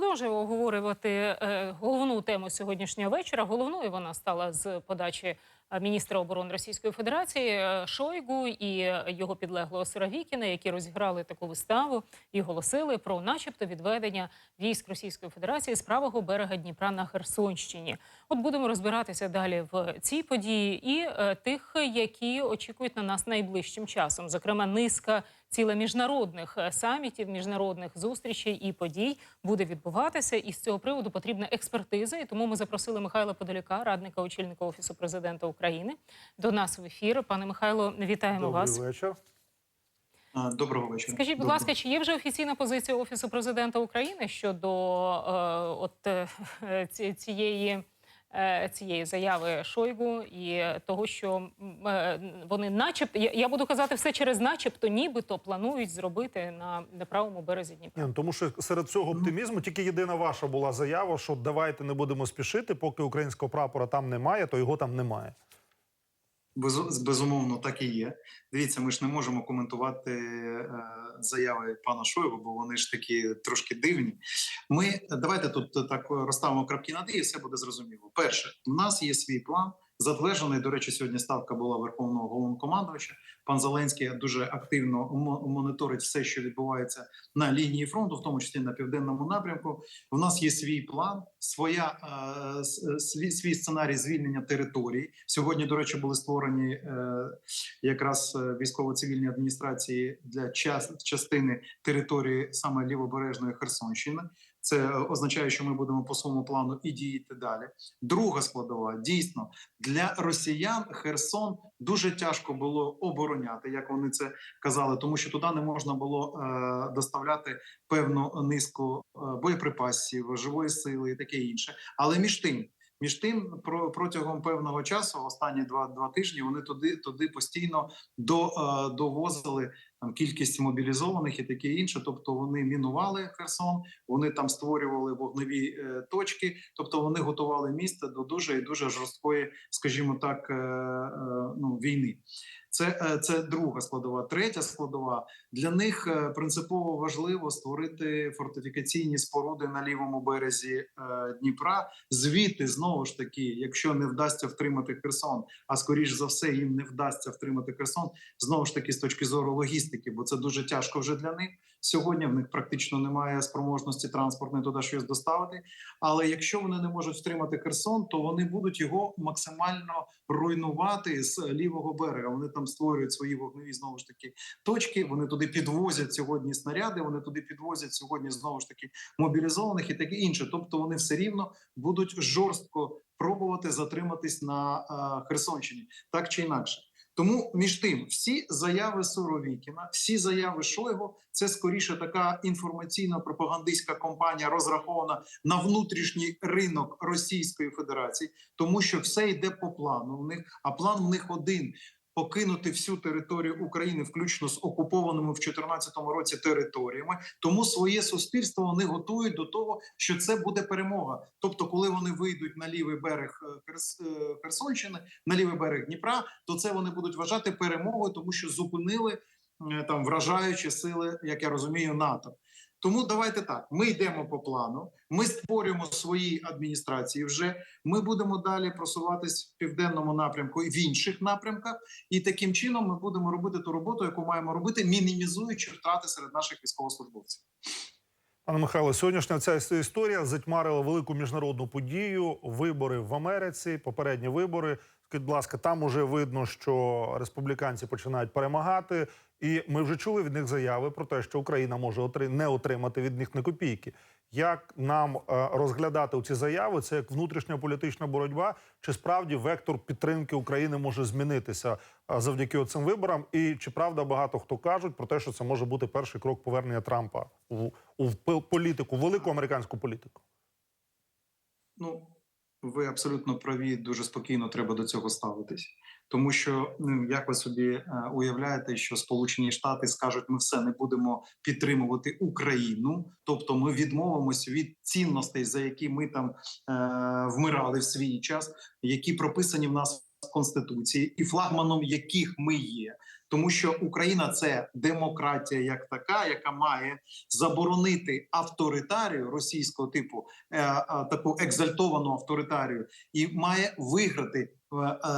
Продовжуємо обговорювати е, головну тему сьогоднішнього вечора. Головною вона стала з подачі міністра оборони Російської Федерації е, Шойгу і е, його підлеглого Сиравікіна, які розіграли таку виставу і голосили про, начебто, відведення військ Російської Федерації з правого берега Дніпра на Херсонщині. От будемо розбиратися далі в цій події і е, тих, які очікують на нас найближчим часом, зокрема, низка ціла міжнародних е, самітів, міжнародних зустрічей і подій буде відбуватися. І з цього приводу потрібна експертиза. І тому ми запросили Михайла Подоляка, радника очільника офісу президента України, до нас в ефір. Пане Михайло, вітаємо Добрий вас. вечір. Доброго вечора. Скажіть, будь Доброго. ласка, чи є вже офіційна позиція офісу президента України щодо е, от е, цієї? е, Цієї заяви Шойгу і того, що е, вони, начебто, я, я буду казати все через начебто, нібито планують зробити на, на правому березі Дніпра. Ні, ну, тому що серед цього оптимізму тільки єдина ваша була заява, що давайте не будемо спішити, поки українського прапора там немає, то його там немає. Безу- Безумовно, так і є. Дивіться, ми ж не можемо коментувати е, заяви пана Шойгу, бо вони ж такі трошки дивні. Ми давайте тут так розставимо крапки над і все буде зрозуміло. Перше, у нас є свій план. Затверджений, до речі, сьогодні ставка була верховного головнокомандувача. Пан Зеленський дуже активно мо- моніторить все, що відбувається на лінії фронту, в тому числі на південному напрямку. У нас є свій план, своя е, свій, свій сценарій звільнення території. Сьогодні, до речі, були створені е, якраз е, військово-цивільні адміністрації для час, частини території саме лівобережної Херсонщини. Це означає, що ми будемо по своєму плану і діяти далі. Друга складова дійсно для росіян Херсон дуже тяжко було обороняти, як вони це казали, тому що туди не можна було е, доставляти певну низку е, боєприпасів, живої сили і таке інше. Але між тим. Між тим, про протягом певного часу, останні два два тижні, вони туди туди постійно до, е, довозили там кількість мобілізованих і таке інше. Тобто вони мінували Херсон, вони там створювали вогневі е, точки, тобто вони готували місце до дуже і дуже жорсткої, скажімо так, е, е, ну війни. Це, е, це друга складова. Третя складова для них е, принципово важливо створити фортифікаційні споруди на лівому березі е, Дніпра. Звідти знову ж таки, якщо не вдасться втримати Херсон, а скоріш за все їм не вдасться втримати Херсон. Знову ж таки, з точки зору логістики, бо це дуже тяжко вже для них. Сьогодні в них практично немає спроможності транспортної туди щось доставити. Але якщо вони не можуть втримати Херсон, то вони будуть його максимально руйнувати з лівого берега. Вони там створюють свої вогневі знову ж таки точки. Вони туди підвозять сьогодні снаряди. Вони туди підвозять сьогодні знову ж таки мобілізованих і таке інше. Тобто вони все рівно будуть жорстко пробувати затриматись на е, Херсонщині, так чи інакше. Тому між тим, всі заяви Суровікіна, всі заяви Шойгу, це скоріше така інформаційно-пропагандистська кампанія, розрахована на внутрішній ринок Російської Федерації, тому що все йде по плану. В них а план в них один. Покинути всю територію України, включно з окупованими в 2014 році територіями, тому своє суспільство вони готують до того, що це буде перемога. Тобто, коли вони вийдуть на лівий берег е, е, Херсонщини, на лівий берег Дніпра, то це вони будуть вважати перемогою, тому що зупинили е, там вражаючі сили, як я розумію, НАТО. Тому давайте так: ми йдемо по плану, ми створюємо свої адміністрації. Вже ми будемо далі просуватись в південному напрямку і в інших напрямках, і таким чином ми будемо робити ту роботу, яку маємо робити, мінімізуючи втрати серед наших військовослужбовців. Пане Михайло, сьогоднішня ця історія затьмарила велику міжнародну подію. Вибори в Америці, попередні вибори. Скажіть, будь ласка, там уже видно, що республіканці починають перемагати, і ми вже чули від них заяви про те, що Україна може не отримати від них ні копійки. Як нам е, розглядати ці заяви? Це як внутрішня політична боротьба? Чи справді вектор підтримки України може змінитися е, завдяки цим виборам? І чи правда багато хто кажуть про те, що це може бути перший крок повернення Трампа у, у політику, велику американську політику? Ну, ви абсолютно праві, дуже спокійно треба до цього ставитись. Тому що ну, як ви собі е, уявляєте, що Сполучені Штати скажуть, ми все не будемо підтримувати Україну, тобто ми відмовимося від цінностей, за які ми там е, вмирали в свій час, які прописані в нас в конституції, і флагманом яких ми є. тому що Україна це демократія як така, яка має заборонити авторитарію російського типу, е, таку екзальтовану авторитарію, і має виграти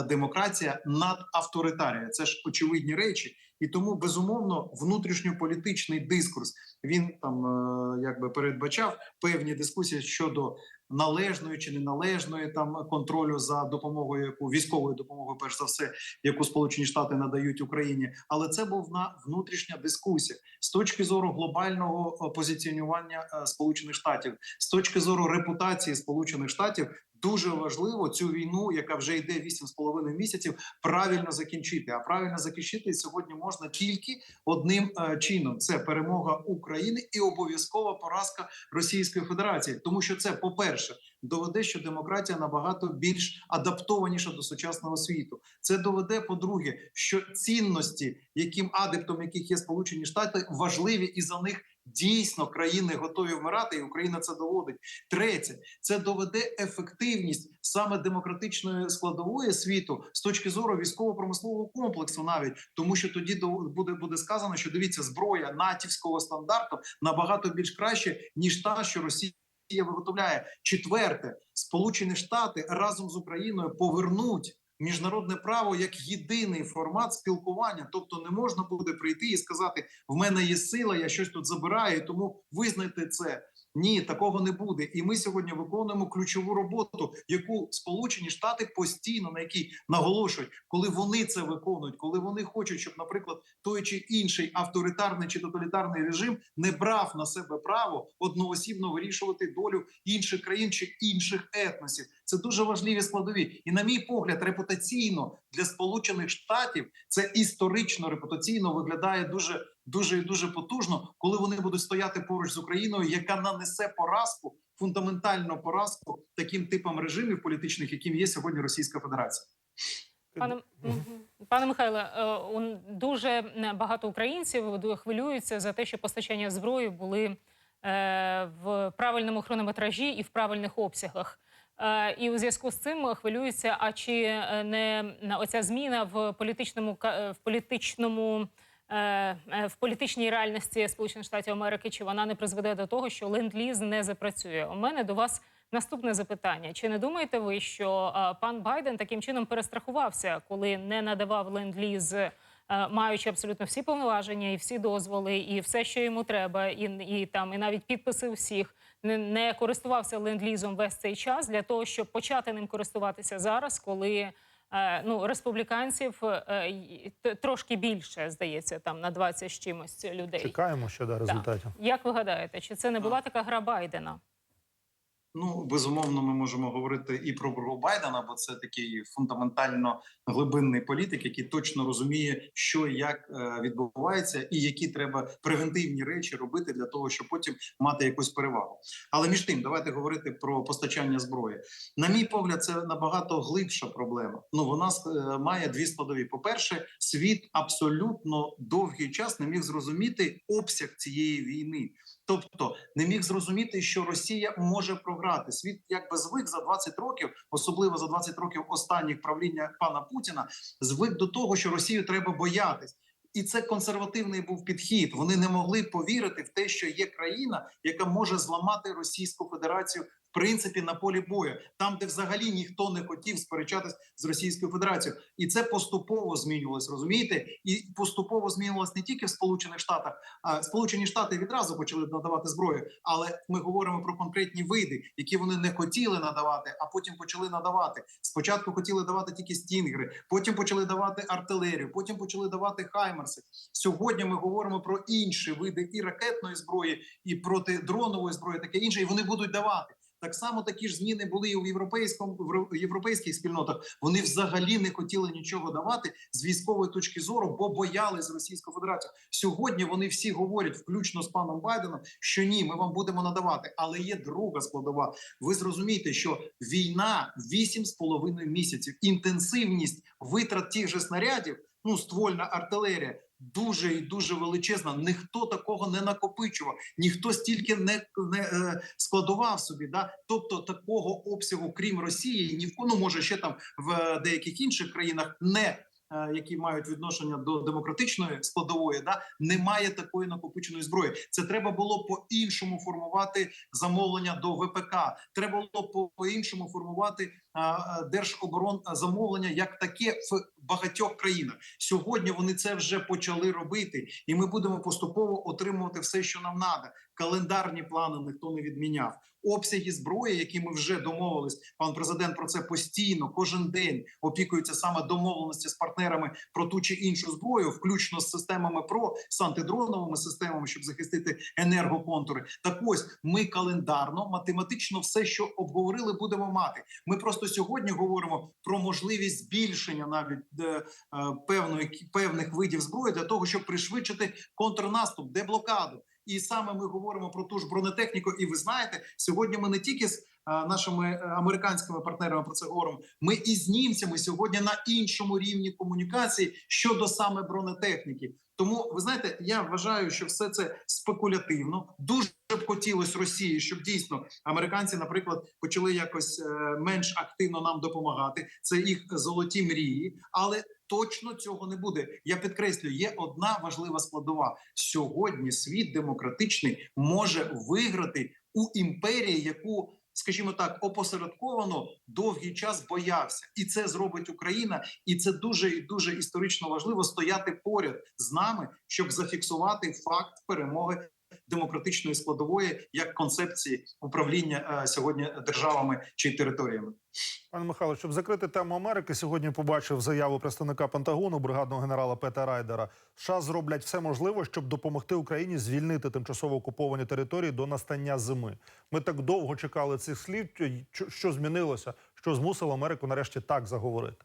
демократія над авторитарією. Це ж очевидні речі, і тому безумовно внутрішньополітичний дискурс він там е, якби передбачав певні дискусії щодо належної чи неналежної там контролю за допомогою, яку військовою допомогою, перш за все, яку Сполучені Штати надають Україні, але це був на внутрішня дискусія з точки зору глобального е, позиціонування е, Сполучених Штатів, з точки зору репутації Сполучених Штатів. Дуже важливо цю війну, яка вже йде 8,5 місяців, правильно закінчити. А правильно закінчити сьогодні можна тільки одним е, чином: це перемога України і обов'язкова поразка Російської Федерації, тому що це, по-перше, доведе, що демократія набагато більш адаптованіша до сучасного світу. Це доведе, по-друге, що цінності, яким адептом яких є Сполучені Штати, важливі і за них. Дійсно, країни готові вмирати, і Україна це доводить. Третє, це доведе ефективність саме демократичної складової світу з точки зору військово-промислового комплексу, навіть тому, що тоді буде буде сказано, що дивіться, зброя натівського стандарту набагато більш краще ніж та, що Росія. Виготовляє четверте, Сполучені Штати разом з Україною повернуть міжнародне право як єдиний формат спілкування. Тобто, не можна буде прийти і сказати: в мене є сила, я щось тут забираю, тому визнайте це. Ні, такого не буде. І ми сьогодні виконуємо ключову роботу, яку Сполучені Штати постійно на якій наголошують, коли вони це виконують, коли вони хочуть, щоб, наприклад, той чи інший авторитарний чи тоталітарний режим не брав на себе право одноосібно вирішувати долю інших країн чи інших етносів. Це дуже важливі складові. І, на мій погляд, репутаційно для Сполучених Штатів це історично репутаційно виглядає дуже дуже і дуже потужно, коли вони будуть стояти поруч з Україною, яка нанесе поразку, фундаментальну поразку таким типам режимів політичних, яким є сьогодні Російська Федерація. Пане, Пане Михайле, е, дуже е, багато українців хвилюються за те, що постачання зброї були е, в правильному хронометражі і в правильних обсягах. І у зв'язку з цим хвилюються, а чи не на- оця зміна в політичному в політичному в політичній реальності Сполучених Штатів Америки, чи вона не призведе до того, що ленд-ліз не запрацює? У мене до вас наступне запитання: чи не думаєте ви, що е, пан Байден таким чином перестрахувався, коли не надавав ленд-ліз, е, маючи абсолютно всі повноваження і всі дозволи, і все, що йому треба, і, і там і навіть підписи всіх, не користувався ленд-лізом весь цей час для того, щоб почати ним користуватися зараз, коли. Е, Ну, республіканців е, трошки більше здається, там на 20 з чимось людей. Чекаємо щодо до результатів. Як ви гадаєте, чи це не була така гра Байдена? Ну безумовно, ми можемо говорити і про гру Байдена, бо це такий фундаментально глибинний політик, який точно розуміє, що і як е, відбувається, і які треба превентивні речі робити для того, щоб потім мати якусь перевагу. Але між тим, давайте говорити про постачання зброї. На мій погляд, це набагато глибша проблема. Ну вона е, має дві складові. По перше, світ абсолютно довгий час не міг зрозуміти обсяг цієї війни. Тобто не міг зрозуміти, що Росія може програти. Світ якби звик за 20 років, особливо за 20 років останніх правління пана Путіна, звик до того, що Росію треба боятись. І це консервативний був підхід. Вони не могли повірити в те, що є країна, яка може зламати Російську Федерацію принципі на полі бою, там, де взагалі ніхто не хотів сперечатись з Російською Федерацією, і це поступово змінювалось. Розумієте, і поступово змінювалось не тільки в Сполучених Штатах, а Сполучені Штати відразу почали надавати зброю. Але ми говоримо про конкретні види, які вони не хотіли надавати, а потім почали надавати. Спочатку хотіли давати тільки стінгери, потім почали давати артилерію, потім почали давати хаймерси. Сьогодні ми говоримо про інші види і ракетної зброї, і протидронової зброї, таке інше, і вони будуть давати. Так само такі ж зміни були і у європейському в європейських спільнотах. Вони взагалі не хотіли нічого давати з військової точки зору, бо боялись Російської Федерації. Сьогодні вони всі говорять, включно з паном Байденом, що ні, ми вам будемо надавати. Але є друга складова. Ви зрозумієте, що війна 8,5 місяців, інтенсивність витрат тих же снарядів, ну ствольна артилерія. Дуже і дуже величезна. Ніхто такого не накопичував, ніхто стільки не, не е, складував собі. Да? Тобто такого обсягу, крім Росії, ні в ну може ще там в деяких інших країнах не е, які мають відношення до демократичної складової, да немає такої накопиченої зброї. Це треба було по іншому формувати замовлення до ВПК. Треба було по іншому формувати а, а, держоборон замовлення як таке в багатьох країнах. Сьогодні вони це вже почали робити, і ми будемо поступово отримувати все, що нам треба. Календарні плани ніхто не відміняв. Обсяги зброї, які ми вже домовились, пан президент про це постійно кожен день опікується саме домовленості з партнерами про ту чи іншу зброю, включно з системами ПРО з антидроновими системами, щоб захистити енергоконтури. Так ось ми календарно, математично все, що обговорили, будемо мати. Ми просто сьогодні говоримо про можливість збільшення навіть е, певної певних видів зброї для того, щоб пришвидшити контрнаступ, деблокаду. І саме ми говоримо про ту ж бронетехніку. І ви знаєте, сьогодні ми не тільки з е, нашими е, американськими партнерами про це говоримо. Ми і з німцями сьогодні на іншому рівні комунікації щодо саме бронетехніки. Тому ви знаєте, я вважаю, що все це спекулятивно. Дуже б хотілося Росії, щоб дійсно американці, наприклад, почали якось е, менш активно нам допомагати. Це їх золоті мрії, але точно цього не буде. Я підкреслюю, є одна важлива складова сьогодні. Світ демократичний може виграти у імперії, яку. Скажімо так, опосередковано довгий час боявся, і це зробить Україна, і це дуже і дуже історично важливо стояти поряд з нами, щоб зафіксувати факт перемоги демократичної складової як концепції управління е, сьогодні державами чи територіями. Пане Михайло, щоб закрити тему Америки, сьогодні побачив заяву представника Пентагону, бригадного генерала Пета Райдера. США зроблять все можливе, щоб допомогти Україні звільнити тимчасово окуповані території до настання зими. Ми так довго чекали цих слів. Що- Що змінилося? Що змусило Америку нарешті так заговорити?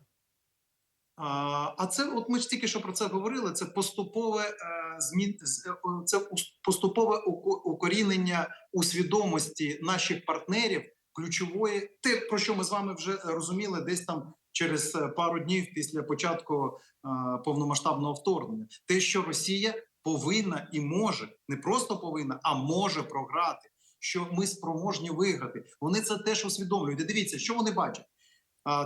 А це, от ми ж тільки що про це говорили. Це поступове е, змін, е, це поступове укорінення у свідомості наших партнерів ключової, те про що ми з вами вже розуміли, десь там через е, пару днів після початку повномасштабного вторгнення. Те, що Росія повинна і може, не просто повинна, а може програти. Що ми спроможні виграти. Вони це теж усвідомлюють. І дивіться, що вони бачать.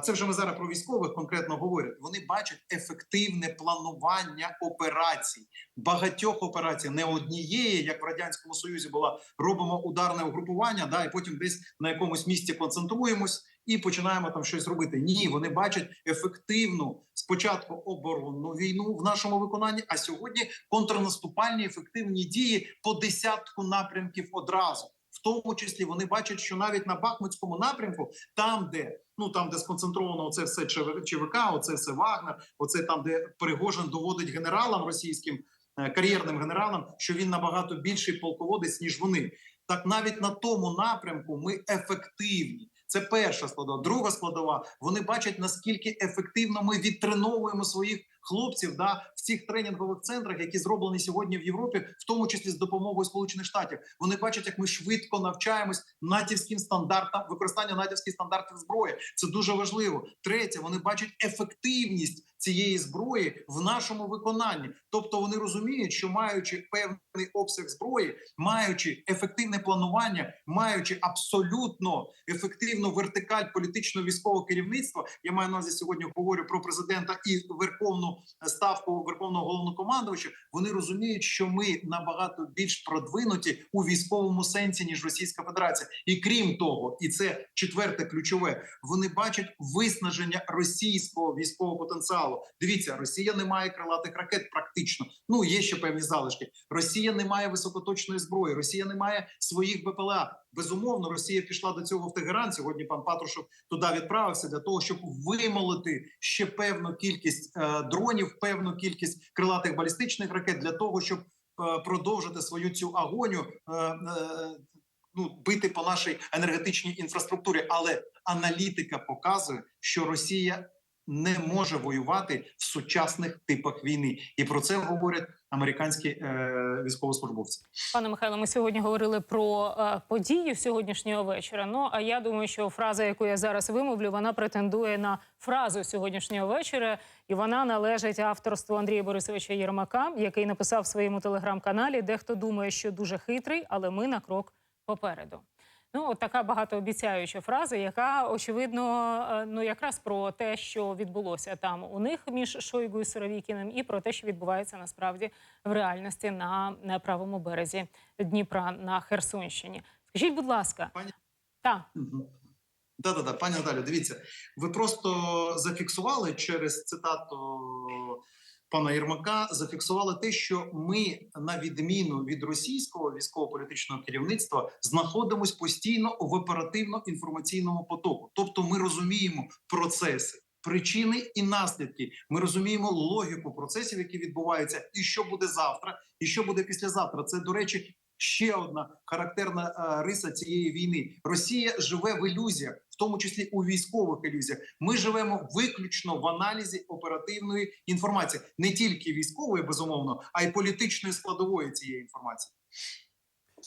Це вже ми зараз про військових конкретно говорять. Вони бачать ефективне планування операцій, багатьох операцій, не однієї, як в радянському союзі була. Робимо ударне угрупування, да, і потім десь на якомусь місці концентруємось і починаємо там щось робити. Ні, вони бачать ефективну спочатку оборонну війну в нашому виконанні, а сьогодні контрнаступальні ефективні дії по десятку напрямків одразу. Тому числі вони бачать, що навіть на Бахмутському напрямку, там, де ну там, де сконцентровано оце все ЧВ- ЧВК, оце все Вагнер, оце там, де Пригожин доводить генералам російським е, кар'єрним генералам, що він набагато більший полководець ніж вони. Так навіть на тому напрямку ми ефективні. Це перша складова. Друга складова. Вони бачать наскільки ефективно ми відтреновуємо своїх хлопців да в цих тренінгових центрах, які зроблені сьогодні в Європі, в тому числі з допомогою Сполучених Штатів. Вони бачать, як ми швидко навчаємось натівським стандартам використання натівських стандартів зброї. Це дуже важливо. Третє, вони бачать ефективність цієї зброї в нашому виконанні. Тобто вони розуміють, що маючи певний обсяг зброї, маючи ефективне планування, маючи абсолютно ефективну вертикаль політично-військового керівництва, я маю на увазі сьогодні говорю про президента і верховну ставку верховного головнокомандувача. Вони розуміють, що ми набагато більш продвинуті у військовому сенсі ніж Російська Федерація, і крім того, і це четверте ключове. Вони бачать виснаження російського військового потенціалу. Дивіться, Росія не має крилатих ракет, практично. Ну є ще певні залишки. Росія не має високоточної зброї. Росія не має своїх БПЛА. Безумовно, Росія пішла до цього в Тегеран. Сьогодні пан Патрушев туди відправився для того, щоб вимолити ще певну кількість е, дронів, певну кількість крилатих балістичних ракет для того, щоб е, продовжити свою цю агонію. Е, е, Ну, бити по нашій енергетичній інфраструктурі, але аналітика показує, що Росія не може воювати в сучасних типах війни, і про це говорять американські е, військовослужбовці. Пане Михайло, ми сьогодні говорили про е, події сьогоднішнього вечора. Ну а я думаю, що фраза, яку я зараз вимовлю, вона претендує на фразу сьогоднішнього вечора, і вона належить авторству Андрія Борисовича Єрмака, який написав в своєму телеграм-каналі. Дехто думає, що дуже хитрий, але ми на крок попереду. Ну, от така багатообіцяюча фраза, яка очевидно е, ну якраз про те, що відбулося там у них між Шойгу і Суровікіним, і про те, що відбувається насправді в реальності на, на правому березі Дніпра на Херсонщині. Скажіть, будь ласка, Пані- так. Да, да, да, пані Наталю, дивіться, ви просто зафіксували через цитату пана Єрмака, зафіксували те, що ми, на відміну від російського військово-політичного керівництва, знаходимось постійно в оперативно-інформаційному потоку. Тобто, ми розуміємо процеси. Причини і наслідки. Ми розуміємо логіку процесів, які відбуваються, і що буде завтра, і що буде післязавтра. Це, до речі, ще одна характерна е, риса цієї війни. Росія живе в ілюзіях, в тому числі у військових ілюзіях. Ми живемо виключно в аналізі оперативної інформації, не тільки військової, безумовно, а й політичної складової цієї інформації.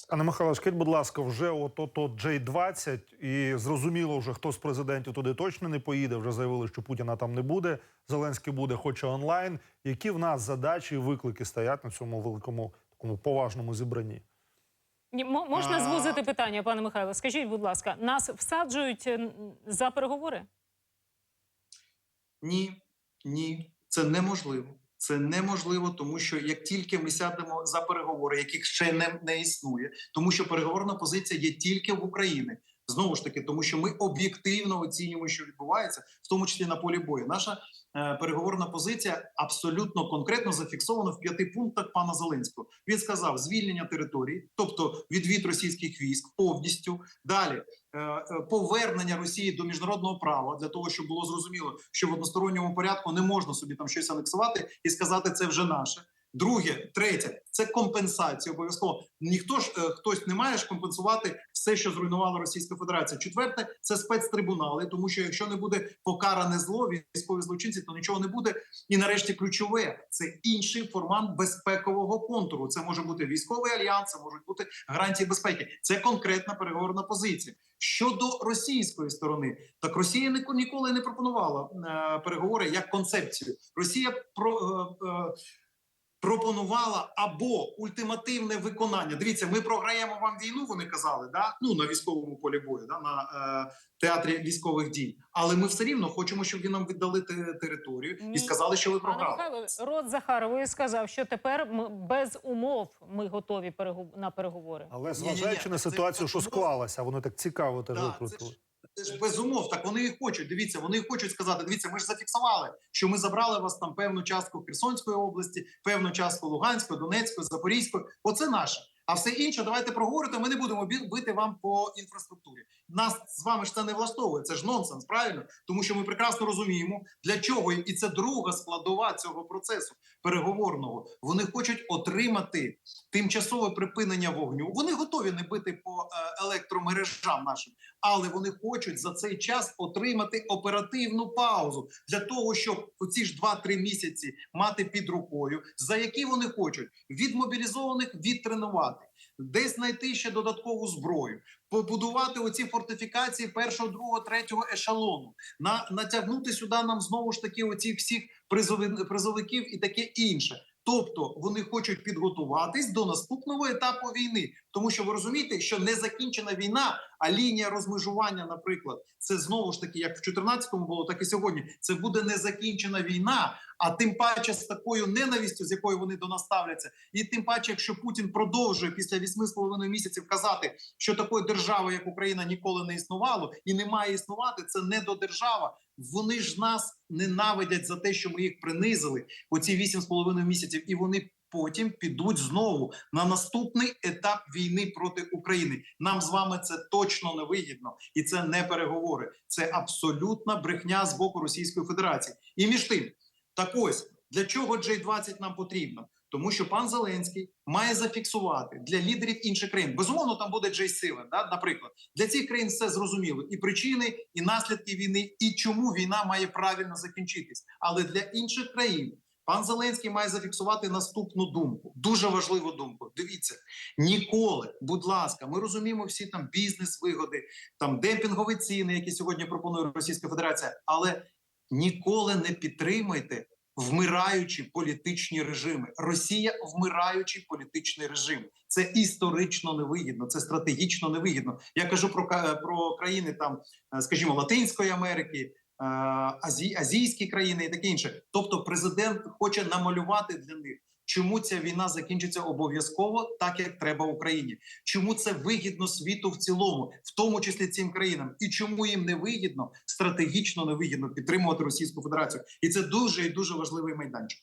Пане Михайло, скажіть, будь ласка, вже от от J-20, і зрозуміло вже, хто з президентів туди точно не поїде. Вже заявили, що Путіна там не буде. Зеленський буде, хоче онлайн. Які в нас задачі і виклики стоять на цьому великому такому поважному зібранні? Можна А. звузити питання, пане Михайло? Скажіть, будь ласка, нас всаджують за переговори? Ні, ні, це неможливо. Це неможливо, тому що як тільки ми сядемо за переговори, яких ще не, не існує, тому що переговорна позиція є тільки в Україні. Знову ж таки, тому що ми об'єктивно оцінюємо, що відбувається, в тому числі на полі бою. Наша е, переговорна позиція абсолютно конкретно зафіксована в п'яти пунктах пана Зеленського. Він сказав звільнення території, тобто відвід російських військ повністю. Далі е, е, повернення Росії до міжнародного права для того, щоб було зрозуміло, що в односторонньому порядку не можна собі там щось анексувати і сказати це вже наше. Друге, третє це компенсація. Обов'язково ніхто ж е, хтось не має ж компенсувати все, що зруйнувала Російська Федерація. Четверте це спецтрибунали, тому що якщо не буде покаране зло військові злочинці, то нічого не буде. І нарешті ключове це інший формат безпекового контуру. Це може бути військовий альянс, це можуть бути гарантії безпеки. Це конкретна переговорна позиція. Щодо російської сторони, так Росія ні- ніколи не пропонувала е, переговори як концепцію. Росія про. Е, е, пропонувала або ультимативне виконання. Дивіться, ми програємо вам війну. Вони казали, да ну на військовому полі бою, да на е, театрі військових дій. Але ми все рівно хочемо, щоб ви нам віддали те- територію Ні. і сказали, що ви Пане програли. Михайло, рот Захарової сказав, що тепер ми без умов ми готові перегу- на переговори. Але зважаючи на це- ситуацію, що склалася, вони так цікаво теж Да, це ж- без умов, так вони і хочуть. Дивіться, вони і хочуть сказати: дивіться, ми ж зафіксували, що ми забрали вас там певну частку Херсонської області, певну частку Луганської, Донецької, Запорізької. Оце наше. А все інше, давайте проговорити. Ми не будемо бити вам по інфраструктурі. Нас з вами ж це не влаштовує. Це ж нонсенс, правильно? Тому що ми прекрасно розуміємо, для чого і це друга складова цього процесу переговорного. Вони хочуть отримати тимчасове припинення вогню. Вони готові не бити по е, електромережам нашим, але вони хочуть за цей час отримати оперативну паузу для того, щоб оці ж 2-3 місяці мати під рукою, за які вони хочуть від мобілізованих відтренувати, десь знайти ще додаткову зброю, побудувати оці фортифікації першого, другого, третього ешелону, на натягнути сюди нам знову ж таки оці всіх призови, призовиків і таке інше. Тобто вони хочуть підготуватись до наступного етапу війни, тому що ви розумієте, що не закінчена війна, а лінія розмежування, наприклад, це знову ж таки, як в 14-му було, так і сьогодні. Це буде незакінчена війна. А тим паче з такою ненавістю, з якою вони до нас ставляться, і тим паче, якщо Путін продовжує після 8,5 місяців казати, що такої держави, як Україна, ніколи не існувало і не має існувати, це не до держава. Вони ж нас ненавидять за те, що ми їх принизили оці 8,5 місяців, і вони потім підуть знову на наступний етап війни проти України. Нам з вами це точно не вигідно, і це не переговори. Це абсолютна брехня з боку Російської Федерації. І між тим, так ось для чого J-20 нам потрібно? Тому що пан Зеленський має зафіксувати для лідерів інших країн. Безумовно, там буде J-7, да, наприклад. Для цих країн все зрозуміло. І причини, і наслідки війни, і чому війна має правильно закінчитись. Але для інших країн пан Зеленський має зафіксувати наступну думку. Дуже важливу думку. Дивіться, ніколи, будь ласка, ми розуміємо всі там бізнес-вигоди, там демпінгові ціни, які сьогодні пропонує Російська Федерація, але ніколи не підтримуйте вмираючі політичні режими. Росія вмираючий політичний режим. Це історично невигідно, це стратегічно невигідно. Я кажу про про країни там, е, скажімо, Латинської Америки. е, Азі, азійські країни і таке інше. Тобто, президент хоче намалювати для них, чому ця війна закінчиться обов'язково, так як треба Україні. Чому це вигідно світу в цілому, в тому числі цим країнам, і чому їм не вигідно, стратегічно не вигідно підтримувати Російську Федерацію, і це дуже і дуже важливий майданчик.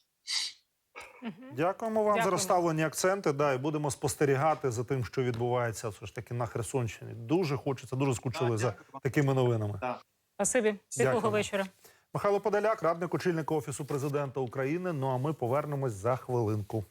Дякуємо вам за розставлені акценти. Да, і будемо спостерігати за тим, що відбувається все ж таки на Херсонщині. Дуже хочеться, дуже скучили Так, за такими новинами. Спасибі. Світлого вечора. Михайло Подоляк, радник очільника офісу президента України. Ну а ми повернемось за хвилинку.